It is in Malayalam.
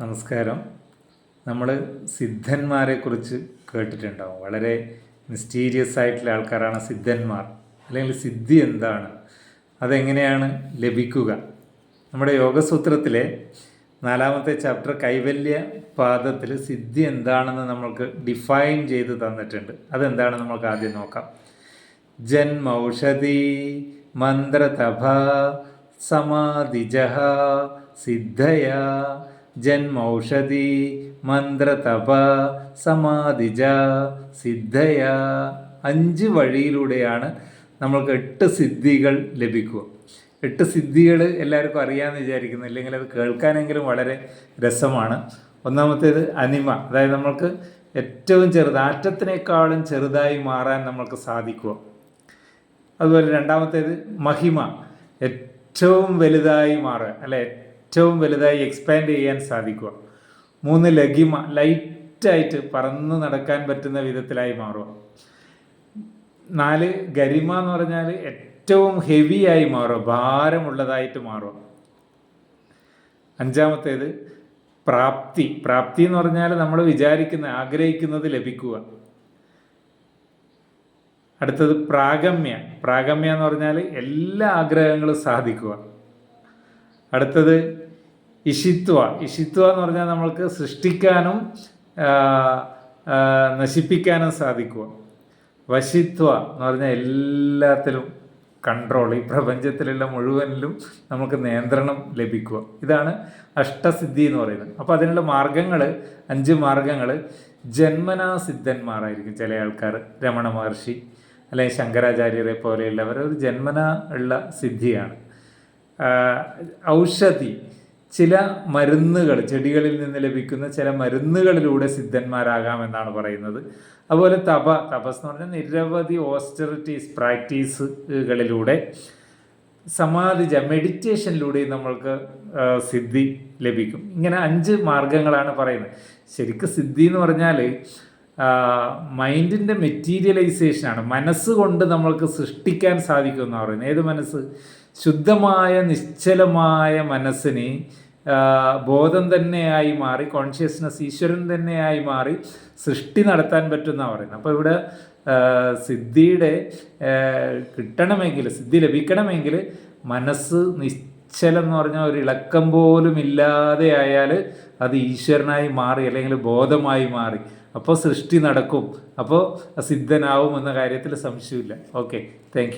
നമസ്കാരം. നമ്മൾ സിദ്ധന്മാരെ കുറിച്ച് കേട്ടിട്ടുണ്ടാവും. വളരെ മിസ്റ്റീരിയസ് ആയിട്ടുള്ള ആൾക്കാരാണ് സിദ്ധന്മാർ. അല്ലെങ്കിൽ സിദ്ധി എന്താണ്? അതെങ്ങനെയാണ് ലഭിക്കുക? നമ്മുടെ യോഗസൂത്രത്തിലെ നാലാമത്തെ ചാപ്റ്റർ കൈവല്യ പാദത്തിൽ സിദ്ധി എന്താണെന്ന് നമ്മൾക്ക് ഡിഫൈൻ ചെയ്ത് തന്നിട്ടുണ്ട്. അതെന്താണ് നമ്മൾക്ക് ആദ്യം നോക്കാം. ജന്മൗഷധി മന്ത്രതഭ സമാധിജ സിദ്ധയ ജന്മൗഷധി മന്ത്രതപ സമാധിജ സിദ്ധയ അഞ്ച് വഴിയിലൂടെയാണ് നമ്മൾക്ക് എട്ട് സിദ്ധികൾ ലഭിക്കുക. എട്ട് സിദ്ധികൾ എല്ലാവർക്കും അറിയാമെന്ന് വിചാരിക്കുന്നു. ഇല്ലെങ്കിൽ അത് കേൾക്കാനെങ്കിലും വളരെ രസമാണ്. ഒന്നാമത്തേത് അനിമ. അതായത് നമ്മൾക്ക് ഏറ്റവും ചെറുത് ആറ്റത്തിനേക്കാളും ചെറുതായി മാറാൻ നമ്മൾക്ക് സാധിക്കുക. അതുപോലെ രണ്ടാമത്തേത് മഹിമ. ഏറ്റവും വലുതായി മാറുക. അല്ലെ ഏറ്റവും വലുതായി എക്സ്പാൻഡ് ചെയ്യാൻ സാധിക്കുക. മൂന്ന് ലഘിമ ലൈറ്റായിട്ട് പറന്ന് നടക്കാൻ പറ്റുന്ന വിധത്തിലായി മാറുക. നാല് ഗരിമ എന്ന് പറഞ്ഞാൽ ഏറ്റവും ഹെവിയായി മാറുക ഭാരമുള്ളതായിട്ട് മാറുക. അഞ്ചാമത്തേത് പ്രാപ്തി. പ്രാപ്തി എന്ന് പറഞ്ഞാൽ നമ്മൾ വിചാരിക്കുന്ന ആഗ്രഹിക്കുന്നത് ലഭിക്കുക. അടുത്തത് പ്രാഗമ്യ. പ്രാഗമ്യ എന്ന് പറഞ്ഞാൽ എല്ലാ ആഗ്രഹങ്ങളും സാധിക്കുക. അടുത്തത് ഇഷിത്വ. ഇഷിത്വ എന്ന് പറഞ്ഞാൽ നമ്മൾക്ക് സൃഷ്ടിക്കാനും നശിപ്പിക്കാനും സാധിക്കുക. വശിത്വ എന്ന് പറഞ്ഞാൽ എല്ലാത്തിലും കൺട്രോൾ ഈ പ്രപഞ്ചത്തിലുള്ള മുഴുവനിലും നമുക്ക് നിയന്ത്രണം ലഭിക്കുക. ഇതാണ് അഷ്ടസിദ്ധി എന്ന് പറയുന്നത്. അപ്പോൾ അതിനുള്ള മാർഗങ്ങൾ അഞ്ച് മാർഗങ്ങൾ. ജന്മനാ സിദ്ധന്മാരായിരിക്കും ചില ആൾക്കാർ. രമണ മഹർഷി അല്ലെങ്കിൽ ശങ്കരാചാര്യരെ പോലെയുള്ളവർ. ഒരു ജന്മന ഉള്ള സിദ്ധിയാണ്. ഔഷധി. ചില മരുന്നുകൾ ചെടികളിൽ നിന്ന് ലഭിക്കുന്ന ചില മരുന്നുകളിലൂടെ സിദ്ധന്മാരാകാമെന്നാണ് പറയുന്നത്. അതുപോലെ തപ തപസ് എന്ന് പറഞ്ഞാൽ നിരവധി ഓസ്റ്ററിറ്റീസ് പ്രാക്ടീസുകളിലൂടെ സമാധിജ മെഡിറ്റേഷനിലൂടെ നമ്മൾക്ക് സിദ്ധി ലഭിക്കും. ഇങ്ങനെ അഞ്ച് മാർഗങ്ങളാണ് പറയുന്നത്. ശരിക്കും സിദ്ധി എന്ന് പറഞ്ഞാൽ മൈൻഡിന്റെ മെറ്റീരിയലൈസേഷനാണ്. മനസ്സുകൊണ്ട് നമ്മൾക്ക് സൃഷ്ടിക്കാൻ സാധിക്കുമെന്നാണ് പറയുന്നത്. ഏത് മനസ്സ്? ശുദ്ധമായ നിശ്ചലമായ മനസ്സിന് ബോധം തന്നെയായി മാറി കോൺഷ്യസ്നസ് ഈശ്വരൻ തന്നെയായി മാറി സൃഷ്ടി നടത്താൻ പറ്റുന്ന പറയുന്നത്. അപ്പോൾ ഇവിടെ സിദ്ധിയുടെ കിട്ടണമെങ്കിൽ സിദ്ധി ലഭിക്കണമെങ്കിൽ മനസ്സ് നിശ്ചലം എന്ന് പറഞ്ഞാൽ ഒരു ഇളക്കം പോലും ഇല്ലാതെ ആയാൽ അത് ഈശ്വരനായി മാറി അല്ലെങ്കിൽ ബോധമായി മാറി. അപ്പോൾ സൃഷ്ടി നടക്കും. അപ്പോൾ സിദ്ധനാവും എന്ന കാര്യത്തിൽ സംശയമില്ല. ഓക്കെ. താങ്ക്